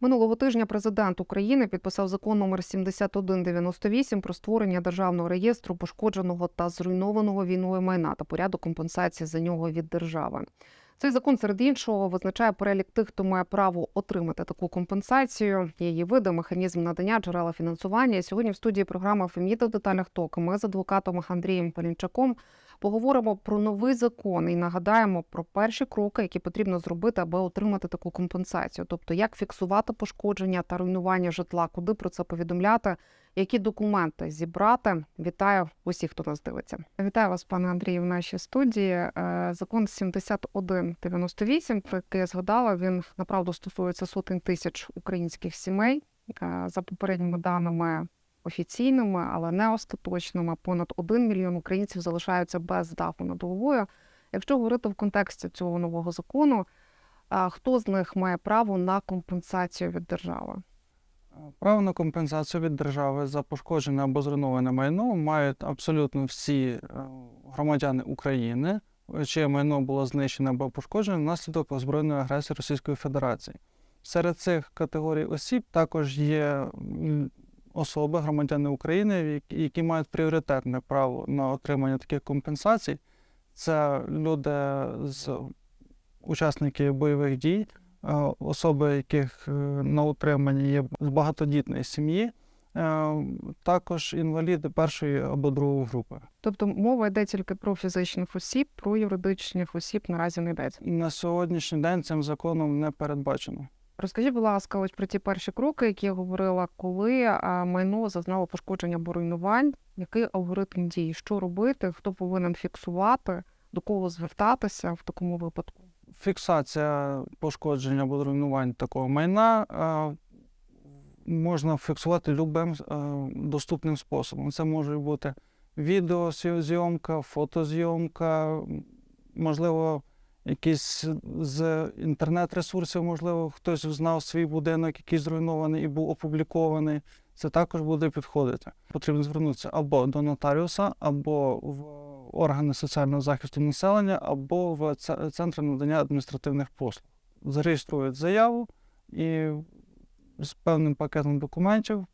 Минулого тижня президент України підписав закон номер 7198 про створення державного реєстру пошкодженого та зруйнованого війною майна та порядок компенсації за нього від держави. Цей закон, серед іншого, визначає перелік тих, хто має право отримати таку компенсацію, її види, механізм надання, джерела фінансування. Сьогодні в студії програми «Феміда в деталях ток ми з адвокатом Андрієм Палінчаком поговоримо про новий закон і нагадаємо про перші кроки, які потрібно зробити, аби отримати таку компенсацію. Тобто, як фіксувати пошкодження та руйнування житла, куди про це повідомляти, які документи зібрати. Вітаю усіх, хто нас дивиться. Вітаю вас, пане Андрію, в нашій студії. Е, Закон 7198, про який я згадала, він направду стосується сотень тисяч українських сімей. Е, За попередніми даними офіційними, але не остаточними, понад 1 мільйон українців залишаються без даху над головою. Якщо говорити в контексті цього нового закону, хто з них має право на компенсацію від держави? Право на компенсацію від держави за пошкоджене або зруйноване майно мають абсолютно всі е, громадяни України, чиє майно було знищене або пошкоджене внаслідок озброєної агресії Російської Федерації. Серед цих категорій осіб також є особи, громадяни України, які- мають пріоритетне право на отримання таких компенсацій. Це люди з учасники бойових дій, е, особи, яких е, на утриманні є з багатодітної сім'ї, е, також інваліди першої або другої групи. Тобто мова йде тільки про фізичних осіб, про юридичних осіб наразі не йдеться. На сьогоднішній день цим законом не передбачено. Розкажіть, будь ласка, ось про ті перші кроки, які я говорила, коли майно зазнало пошкодження або руйнувань, який алгоритм дій, що робити, хто повинен фіксувати, до кого звертатися в такому випадку? Фіксація пошкодження або руйнувань такого майна можна фіксувати любим доступним способом. Це може бути відеозйомка, фотозйомка, можливо, якісь з інтернет-ресурсів, можливо, хтось знав свій будинок, який зруйнований і був опублікований. Це також буде підходити. Потрібно звернутися або до нотаріуса, або в органи соціального захисту населення, або в центр надання адміністративних послуг. Зареєструють заяву і з певним пакетом документів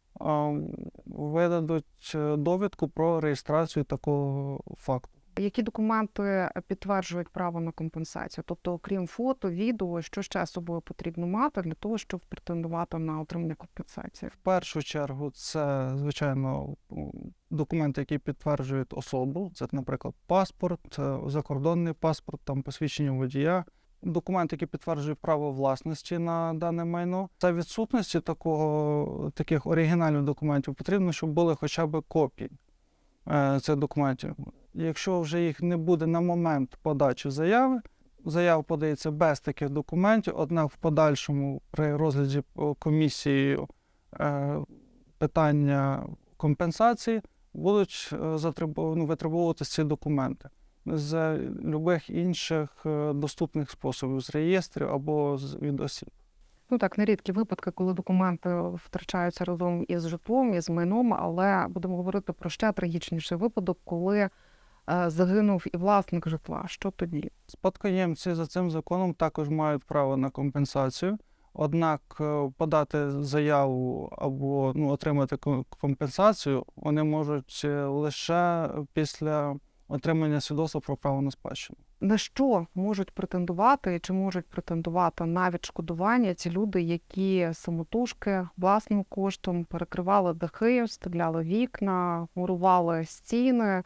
видадуть е, довідку про реєстрацію такого факту. Які документи підтверджують право на компенсацію? Тобто, окрім фото, відео, що ще собою потрібно мати для того, щоб претендувати на отримання компенсації? В першу чергу, це, звичайно, документи, які підтверджують особу. Це, наприклад, паспорт, е, закордонний паспорт, там посвідчення водія. Документи, які підтверджують право власності на дане майно. За відсутності такого, таких оригінальних документів потрібно, щоб були хоча б копії е, цих документів. Якщо вже їх не буде на момент подачі заяви, заява подається без таких документів, однак в подальшому при розгляді комісією е, питання компенсації будуть е, ну, витребовуватися ці документи з любих інших е, доступних способів, з реєстрів або з від осіб. Ну так, нерідкі випадки, коли документи втрачаються разом із житлом, із майном, але будемо говорити про ще трагічніший випадок, коли е, загинув і власник житла. Що тоді? Спадкоємці за цим законом також мають право на компенсацію. Однак е, подати заяву або ну, отримати ко- компенсацію вони можуть е, лише після отримання свідоцтва про право на спадщину. На що можуть претендувати, чи можуть претендувати на відшкодування ці люди, які самотужки власним коштом перекривали дахи, вставляли вікна, мурували стіни.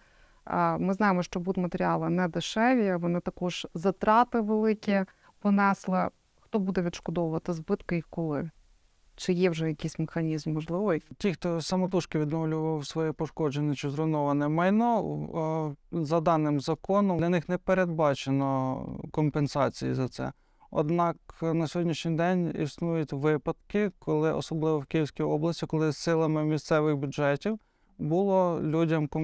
Ми знаємо, що будматеріали не дешеві, вони також затрати великі понесли. Хто буде відшкодовувати збитки і коли? Чи є вже якийсь механізм можливий? Ті, хто самотужки відновлював своє пошкоджене чи зруйноване майно, за даним законом для них не передбачено компенсації за це. Однак на сьогоднішній день існують випадки, коли, особливо в Київській області, коли силами місцевих бюджетів було людям е,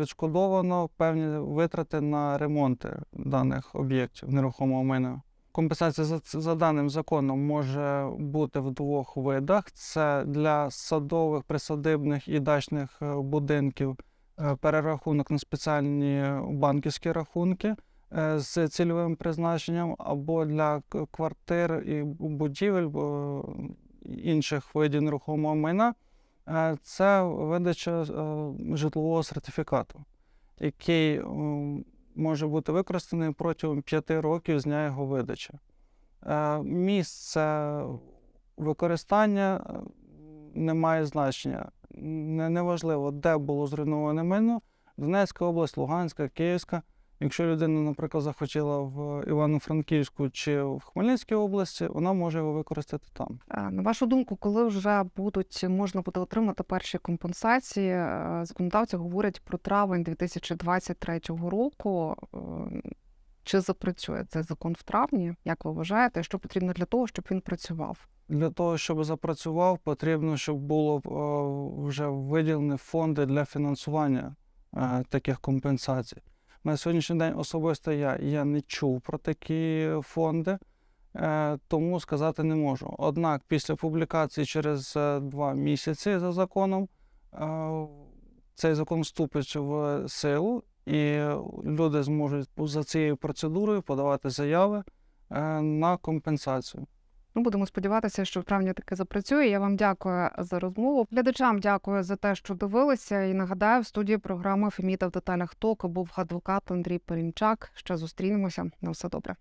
відшкодовано певні витрати на ремонти даних об'єктів нерухомого майна. Компенсація за, за даним законом може бути в двох видах: це для садових, присадибних і дачних е, будинків е, перерахунок на спеціальні банківські рахунки з цільовим призначенням, або для квартир і будівель інших видів нерухомого майна, це видача е, житлового сертифікату, який е, може бути використаний протягом 5 років з дня його видачі. Е, Місце використання не має значення. Неважливо, де було зруйноване майно, Донецька область, Луганська, Київська. Якщо людина, наприклад, захотіла в Івано-Франківську чи в Хмельницькій області, вона може його використати там. На вашу думку, коли вже будуть можна буде отримати перші компенсації, е, законодавці говорять про травень 2023 року. Е, Чи запрацює цей закон в травні? Як ви вважаєте, що потрібно для того, щоб він працював? Для того, щоб запрацював, потрібно, щоб було е, вже виділені фонди для фінансування таких компенсацій. На сьогоднішній день особисто я, я не чув про такі фонди, е, тому сказати не можу. Однак після публікації через е, два місяці за законом е, цей закон вступить в силу, і люди зможуть за цією процедурою подавати заяви на компенсацію. Ну, будемо сподіватися, що в травні таки запрацює. Я вам дякую за розмову. Глядачам дякую за те, що дивилися. І нагадаю, в студії програми Феміта в деталях ТОК був адвокат Андрій Перінчак. Ще зустрінемося. На все добре.